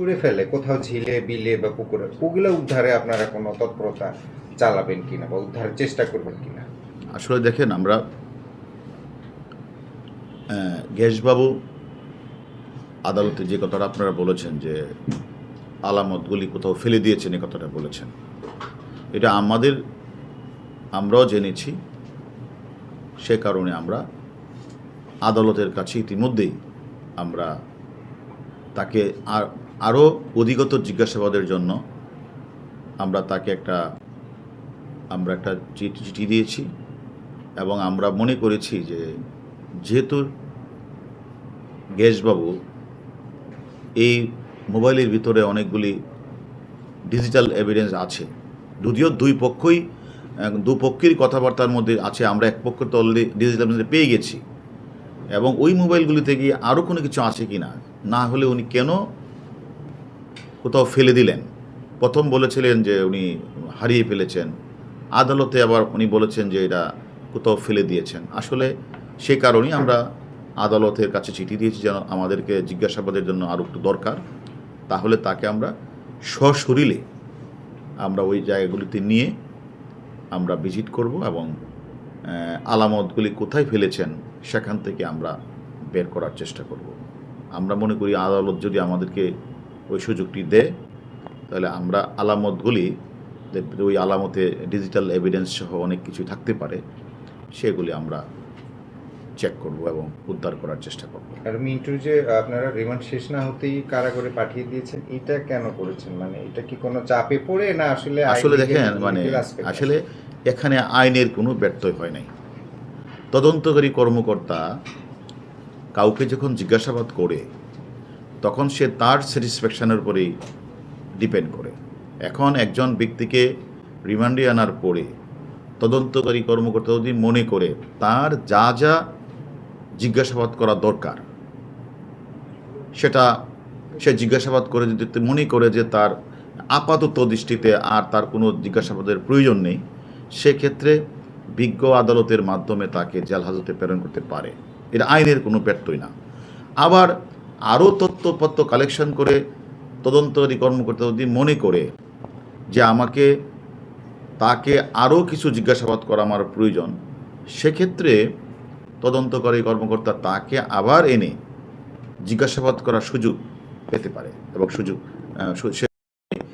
ছুঁড়ে ফেলে, কোথাও ঝিলে বিলে বা পুকুরে, ওগুলো উদ্ধারে আপনারা কোনো তৎপরতা চালাবেন কিনা বা উদ্ধারের চেষ্টা করবেন কিনা? আসলে দেখেন, আমরা গ্যাসবাবু আদালতে যে কথাটা আপনারা বলেছেন যে, আলামতগুলি কোথাও ফেলে দিয়েছেন এই কথাটা বলেছেন। এটা আমাদের, আমরাও জেনেছি, সে কারণে আমরা আদালতের কাছে ইতিমধ্যেই আমরা তাকে আর আরও অধিগত জিজ্ঞাসাবাদের জন্য আমরা তাকে একটা, আমরা একটা চিঠি দিয়েছি এবং আমরা মনে করেছি যে যেহেতু গ্যাসবাবু এই মোবাইলের ভিতরে অনেকগুলি ডিজিটাল এভিডেন্স আছে, যদিও দুই পক্ষই দুপক্ষের কথাবার্তার মধ্যে আছে, আমরা এক পক্ষ তো অলরেডি ডিজিটাল এভিডেন্স পেয়ে গেছি এবং ওই মোবাইলগুলিতে গিয়ে আরও কোনো কিছু আছে কি না না হলে উনি কেন কোথাও ফেলে দিলেন। প্রথম বলেছিলেন যে উনি হারিয়ে ফেলেছেন। আদালতে আবার উনি বলেছেন যে এটা কোথাও ফেলে দিয়েছেন। আসলে সে কারণেই আমরা আদালতের কাছে চিঠি দিয়েছি যেন আমাদেরকে জিজ্ঞাসাবাদের জন্য আরও একটু দরকার। তাহলে তাকে আমরা সশরীরে আমরা ওই জায়গাগুলিতে নিয়ে আমরা ভিজিট করব এবং আলামতগুলি কোথায় ফেলেছেন সেখান থেকে আমরা বের করার চেষ্টা করব। আমরা মনে করি আদালত যদি আমাদেরকে ওই সুযোগটি দেয় তাহলে আমরা আলামতগুলি ওই আলামতে ডিজিটাল এভিডেন্স সহ অনেক কিছু থাকতে পারে সেগুলি আমরা চেক করব এবং উদ্ধার করার চেষ্টা করব। আর মিন্টু যে আপনারা রিমান্ড শেষ না হতেই কারাগারে পাঠিয়ে দিয়েছেন এটা কেন করেছেন? মানে এটা কি কোনো চাপে পড়ে না আসলে আসলে দেখেন মানে? আসলে এখানে আইনের কোনো ব্যর্থই হয় নাই। তদন্তকারী কর্মকর্তা কাউকে যখন জিজ্ঞাসাবাদ করে তখন সে তার স্যাটিসফ্যাকশনের উপরেই ডিপেন্ড করে। এখন একজন ব্যক্তিকে রিমান্ডে আনার পরে তদন্তকারী কর্মকর্তা যদি মনে করে তার যা যা জিজ্ঞাসাবাদ করা দরকার, সেটা সে জিজ্ঞাসাবাদ করে যদি মনে করে যে তার আপাতত দৃষ্টিতে আর তার কোনো জিজ্ঞাসাবাদের প্রয়োজন নেই, সেক্ষেত্রে বিজ্ঞ আদালতের মাধ্যমে তাকে জেল হাজতে প্রেরণ করতে পারে। এটা আইনের কোনো ব্যর্থই না। আবার আরও তথ্যপত্র কালেকশন করে তদন্তকারী কর্মকর্তা যদি মনে করে যে আমাকে, তাকে আরও কিছু জিজ্ঞাসাবাদ করা আমার প্রয়োজন, সেক্ষেত্রে তদন্তকারী কর্মকর্তা তাকে আবার এনে জিজ্ঞাসাবাদ করার সুযোগ পেতে পারে এবং সুযোগ সে